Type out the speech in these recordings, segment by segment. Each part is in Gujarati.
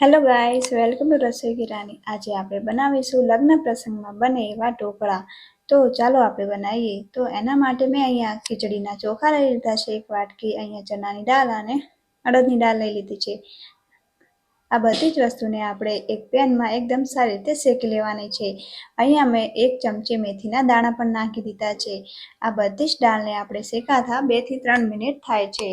હેલો ગાઈસ વેલકમ ટુ રસોઈ કિરાની આજે આપણે બનાવીશું લગ્ન પ્રસંગમાં બને એવા ઢોકળા તો ચાલો આપણે બનાવીએ તો એના માટે મેં અહીંયા ખીચડીના ચોખા લઈ લીધા છે એક વાટકી અહીંયા ચણાની દાળ અને અડદની દાળ લઈ લીધી છે આ બધી જ વસ્તુને આપણે એક પેનમાં એકદમ સારી રીતે શેકી લેવાની છે. અહીંયા મેં એક ચમચી મેથીના દાણા પણ નાખી દીધા છે. આ બધી જ દાળને આપણે શેકાતા બેથી ત્રણ મિનિટ થાય છે.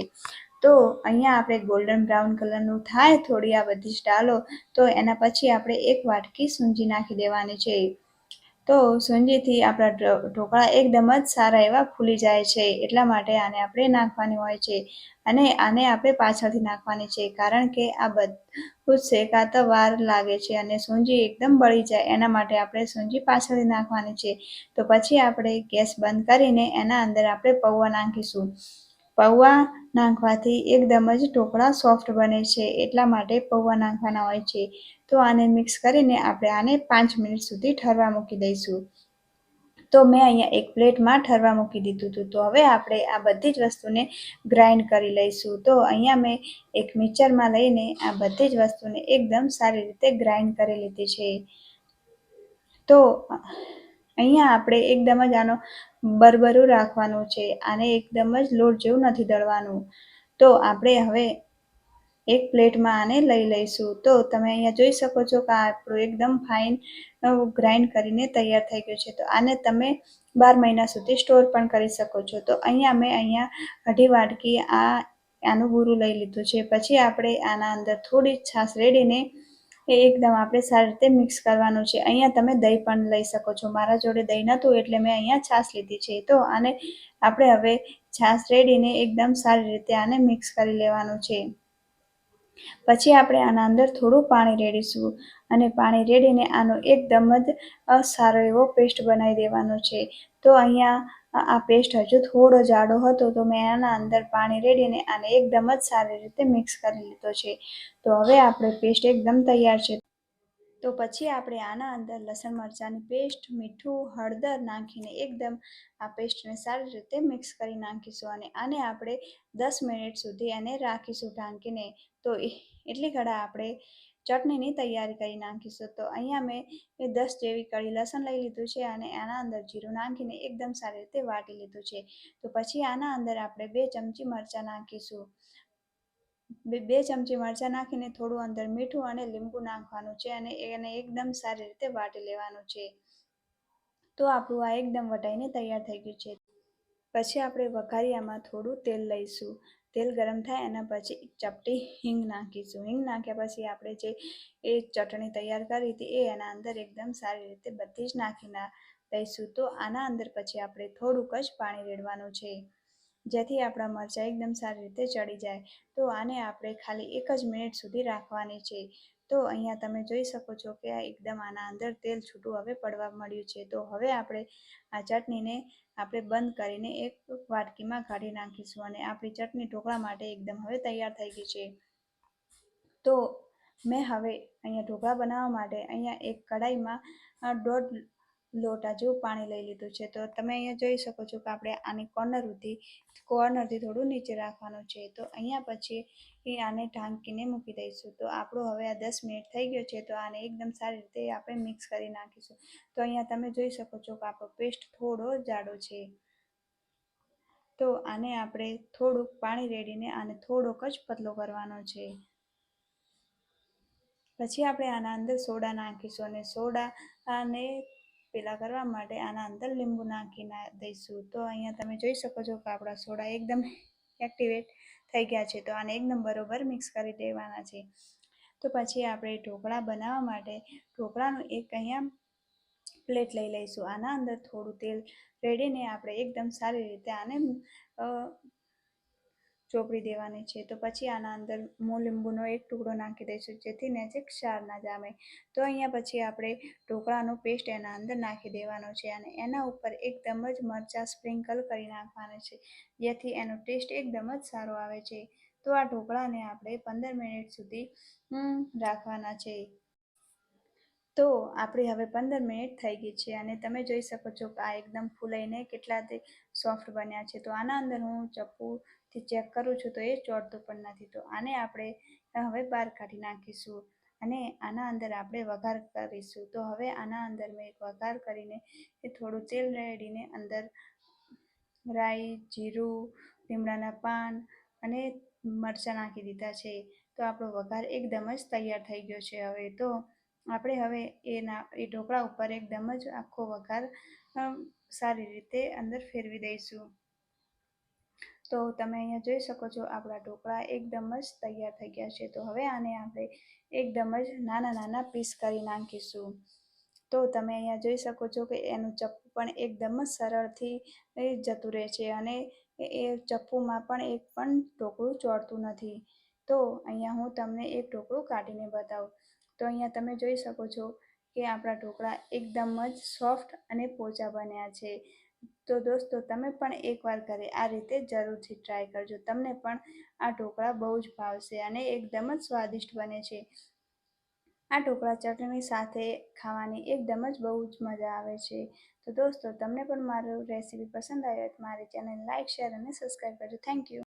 તો અહીંયા આપણે ગોલ્ડન બ્રાઉન કલરનું થાય થોડી આ બધી જ ડાલો તો એના પછી આપણે એક વાટકી સૂંજી નાખી દેવાની છે. તો સૂંજીથી આપણા ઢોકળા એકદમ જ સારા એવા ફૂલી જાય છે, એટલા માટે આને આપણે નાખવાની હોય છે. અને આને આપણે પાછળથી નાખવાની છે, કારણ કે આ બધું શેકાતા વાર લાગે છે અને સૂંજી એકદમ બળી જાય, એના માટે આપણે સૂંજી પાછળથી નાખવાની છે. તો પછી આપણે ગેસ બંધ કરીને એના અંદર આપણે પૌવા નાખીશું. પૌવા નાખવાથી એકદમ જ ઢોકળા સોફ્ટ બને છે, એટલા માટે પૌવા નાખવાના હોય છે. તો આને મિક્સ કરીને આપણે આને પાંચ મિનિટ સુધી ઠરવા મૂકી દઈશું. તો મેં અહીંયા એક પ્લેટમાં ઠરવા મૂકી દીધું હતું. તો હવે આપણે આ બધી જ વસ્તુને ગ્રાઇન્ડ કરી લઈશું. તો અહીંયા મેં એક મિક્સરમાં લઈને આ બધી જ વસ્તુને એકદમ સારી રીતે ગ્રાઇન્ડ કરી લીધી છે. તો અહીંયા આપણે એકદમ જ આનો બરબરું રાખવાનું છે આને એકદમ જ લોટ જેવું નથી દળવાનું. તો આપણે હવે એક પ્લેટમાં આને લઈ લઈશું. તો તમે અહીંયા જોઈ શકો છો કે આપણું એકદમ ફાઇન ગ્રાઇન્ડ કરીને તૈયાર થઈ ગયું છે. તો આને તમે બાર મહિના સુધી સ્ટોર પણ કરી શકો છો. તો અહીંયા મેં અહીંયા અઢી વાટકી આ, આનું બુરું લઈ લીધું છે. પછી આપણે આના અંદર થોડી છાશ રેડીને એ એકદમ આપણે સારી રીતે મિક્સ કરવાનું છે. અહીંયા તમે દહીં પણ લઈ શકો છો. મારા જોડે દહીં નહોતું એટલે મેં અહીંયા છાશ લીધી છે. તો આને આપણે હવે છાશ રેડીને એકદમ સારી રીતે આને મિક્સ કરી લેવાનું છે. પછી આપણે આના અંદર થોડું પાણી રેડીશું. અને પાણી રેડીને આનો એકદમ જ સારો એવો પેસ્ટ બનાવી દેવાનો છે. તો અહીંયા આ પેસ્ટ હજુ થોડો જાડો હતો તો મેં આના અંદર પાણી રેડીને આને એકદમ જ સારી રીતે મિક્સ કરી લીધો છે. તો હવે આપણે પેસ્ટ એકદમ તૈયાર છે. તો પછી આપણે આના અંદર લસણ મરચાંની પેસ્ટ, મીઠું, હળદર નાખીને એકદમ આ પેસ્ટને સારી રીતે મિક્સ કરી નાખીશું અને આને આપણે દસ મિનિટ સુધી એને રાખીશું ઢાંકીને. તો એટલી ઘડા આપણે ચટણીની તૈયારી કરી નાખીશું. તો અહીંયા મેં દસ જેવી કળી લસણ લઈ લીધું છે અને આના અંદર જીરું નાખીને એકદમ સારી રીતે વાટી લીધું છે. તો પછી આના અંદર આપણે બે ચમચી મરચાં નાખીશું. બે ચમચી મરચાં નાખીને થોડું અંદર મીઠું અને લીંબુ નાખવાનું છે અને એને એકદમ સારી રીતે વાટી લેવાનું છે. તો આપણું આ એકદમ વટાઈને તૈયાર થઈ ગયું છે. પછી આપણે વઘારિયામાં થોડું તેલ લઈશું. તેલ ગરમ થાય એના પછી ચપટી હિંગ નાખીશું. હિંગ નાખ્યા પછી આપણે જે એ ચટણી તૈયાર કરી હતી એ એના અંદર એકદમ સારી રીતે બધી જ નાખી દઈશું. તો આના અંદર પછી આપણે થોડુંક જ પાણી રેડવાનું છે. જેથી આપણા મરચાં એકદમ સારી રીતે ચડી જાય. તો આને આપણે ખાલી એક જ મિનિટ સુધી રાખવાની છે. તો અહીંયા તમે જોઈ શકો છો કે આ એકદમ આના અંદર તેલ છૂટું હવે પડવા મળ્યું છે. તો હવે આપણે આ ચટણીને આપણે બંધ કરીને એક વાટકીમાં કાઢી નાખીશું અને આપણી ચટણી ઢોકળા માટે એકદમ હવે તૈયાર થઈ ગઈ છે. તો મેં હવે અહીંયા ઢોકળા બનાવવા માટે અહીંયા એક કઢાઈમાં દોઢ લોટા જેવું પાણી લઈ લીધું છે. તો તમે અહીંયા જોઈ શકો છો કે આપણે આની કોર્નર સુધી કોર્નરથી થોડું નીચે રાખવાનું છે. તો અહીંયા પછી એ આને ઢાંકીને મૂકી દઈશું. તો આપણું હવે આ દસ મિનિટ થઈ ગયો છે. તો આને એકદમ સારી રીતે આપણે મિક્સ કરી નાખીશું. તો અહીંયા તમે જોઈ શકો છો કે આપણો પેસ્ટ થોડો જાડો છે. તો આને આપણે થોડુંક પાણી રેડીને આને થોડોક જ પતલો કરવાનો છે. પછી આપણે આના અંદર સોડા નાખીશું અને સોડા અને પેલા કરવા માટે આના અંદર લીંબુ નાખી ના દઈશું. તો અહીંયા તમે જોઈ શકો છો કે આપણા સોડા એકદમ એક્ટિવેટ થઈ ગયા છે. તો આને એકદમ બરોબર મિક્સ કરી દેવાના છે. તો પછી આપણે ઢોકળા બનાવવા માટે ઢોકળાનું એક અહીંયા પ્લેટ લઈ લઈશું. આના અંદર થોડું તેલ રેડીને આપણે એકદમ સારી રીતે આને ચોપડી દેવાની છે. તો પછી આના અંદર મો લીંબુનો એક ટુકડો નાખી દઈશું, જેથી નજીક ક્ષાર ના જામે. તો અહીંયા પછી આપણે ઢોકળાનો પેસ્ટ એના અંદર નાખી દેવાનો છે અને એના ઉપર એકદમ જ મરચાં સ્પ્રિંકલ કરી નાખવાના છે, જેથી એનો ટેસ્ટ એકદમ જ સારો આવે છે. તો આ ઢોકળાને આપણે પંદર મિનિટ સુધી રાખવાના છે. તો આપણી હવે પંદર મિનિટ થઈ ગઈ છે અને તમે જોઈ શકો છો કે આ એકદમ ફૂલાઈને કેટલા તે સોફ્ટ બન્યા છે. તો આના અંદર હું ચપ્પુથી ચેક કરું છું તો એ ચોટતું પણ નથી. તો આને આપણે હવે બહાર કાઢી નાખીશું અને આના અંદર આપણે વઘાર કરીશું. તો હવે આના અંદર મેં વઘાર કરીને એ થોડું તેલ રેડીને અંદર રાઈ, જીરું, લીમડાના પાન અને મરચાં નાખી દીધા છે. તો આપણો વઘાર એકદમ જ તૈયાર થઈ ગયો છે હવે. તો આપણે હવે એના, એ ઢોકળા ઉપર એકદમ જ આખો વઘાર સારી રીતે અંદર ફેરવી દઈશું. તો તમે અહીંયા જોઈ શકો છો, આપણા ઢોકળા એકદમ જ તૈયાર થઈ ગયા છે. તો હવે આને આપણે એકદમ જ નાના નાના પીસ કરી નાખીશું. તો તમે અહીંયા જોઈ શકો છો કે એનું ચપ્પુ પણ એકદમ જ સરળથી જતું રહે છે અને એ ચપ્પુમાં પણ એક પણ ઢોકળું ચોંટતું નથી. તો અહીંયા હું તમને એક ઢોકળું કાઢીને બતાવું. તો અહીંયા તમે જોઈ શકો છો કે આપણા ઢોકળા એકદમ જ સોફ્ટ અને પોચા બન્યા છે. તો દોસ્તો, તમે પણ એકવાર ઘરે આ રીતે જરૂરથી ટ્રાય કરજો. તમને પણ આ ઢોકળા બહુ જ ભાવશે અને એકદમ જ સ્વાદિષ્ટ બને છે. આ ઢોકળા ચટણી સાથે ખાવાની એકદમ જ બહુ જ મજા આવે છે. તો દોસ્તો, તમને પણ મારું રેસીપી પસંદ આવ્યો તો મારી ચેનલ લાઇક શેર અને સબસ્ક્રાઈબ કરજો. Thank you